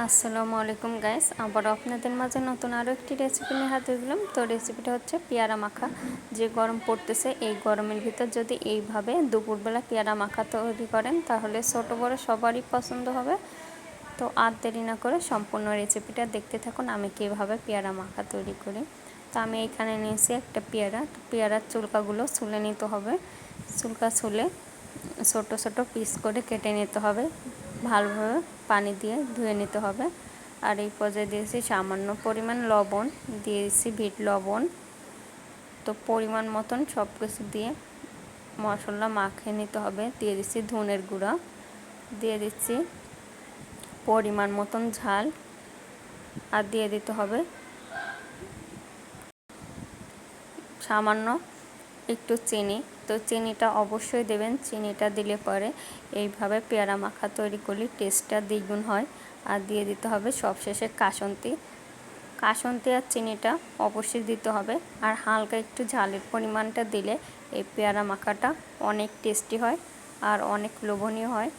আসসালামু আলাইকুম গাইস আবার আপনাদের মাঝে নতুন আরও একটি রেসিপি নিয়ে হাতে দিলাম তো রেসিপিটা হচ্ছে পেয়ারা মাখা। যে গরম পড়তেছে, এই গরমের ভিতর যদি এইভাবে দুপুরবেলা পেয়ারা মাখা তৈরি করেন, তাহলে ছোটো বড় সবারই পছন্দ হবে। তো আর দেরি না করে সম্পূর্ণ রেসিপিটা দেখতে থাকুন, আমি কীভাবে পেয়ারা মাখা তৈরি করি। তো আমি এখানে নিয়েছি একটা পেয়ারা। পেয়ারার চুলকাগুলো ছুলে নিতে হবে। চুলকা ছুলে ছোট ছোট পিস করে কেটে নিতে হবে। ভালোভাবে পানি দিয়ে ধুয়ে নিতে হবে। আর এই পর্যায়ে দিয়েছি সামান্য পরিমাণ লবণ, দিয়েছি ভিট লবণ। তো পরিমাণ মতন সব কিছু দিয়ে মশলা মাখিয়ে নিতে হবে। দিয়ে দিচ্ছি ধনের গুঁড়া, দিয়ে দিচ্ছি পরিমাণ মতন ঝাল, আর দিয়ে দিতে হবে সামান্য একটু চিনি। তো চিনিটা অবশ্যই দেবেন। চিনিটা দিলে পরে এইভাবে পেয়ারা মাখা তৈরি করলে টেস্টটা দ্বিগুণ হয়। আর দিয়ে দিতে হবে সবশেষে কাসন্তি। কাসন্তি আর চিনিটা অবশ্যই দিতে হবে। আর হালকা একটু ঝালের পরিমাণটা দিলে এই পেয়ারা মাখাটা অনেক টেস্টি হয় আর অনেক লোভনীয় হয়।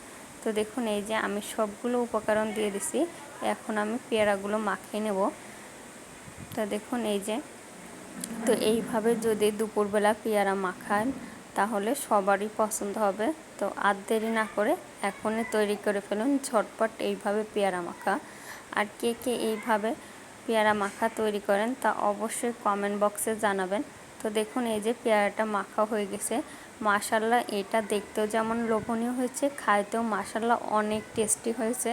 তো দেখুন, এই যে আমি সবগুলো উপকরণ দিয়ে দিছি। এখন আমি পেয়ারাগুলো মাখিয়ে নেব। তো দেখুন, এই যে তো এইভাবে যদি দুপুরবেলা পেয়ারা মাখান, তাহলে সবারই পছন্দ হবে। তো আর দেরি না করে এখনই তৈরি করে ফেলুন, ঝটপট এইভাবে পেয়ারা মাখা। আর কে কে এইভাবে পেয়ারা মাখা তৈরি করেন, তা অবশ্যই কমেন্ট বক্সে জানাবেন। তো দেখুন, এই যে পেয়ারাটা মাখা হয়ে গেছে। মাসাল্লাহ এটা দেখতেও যেমন লোভনীয় হয়েছে, খাইতেও মাশাল্লাহ অনেক টেস্টি হয়েছে।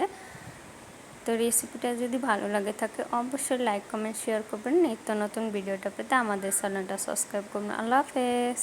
তো রেসিপিটা যদি ভালো লাগে থাকে, অবশ্যই লাইক কমেন্ট শেয়ার করবেন। নিত্য নতুন ভিডিওটা পেতে আমাদের চ্যানেলটা সাবস্ক্রাইব করবেন আল্লাহ হাফেজ।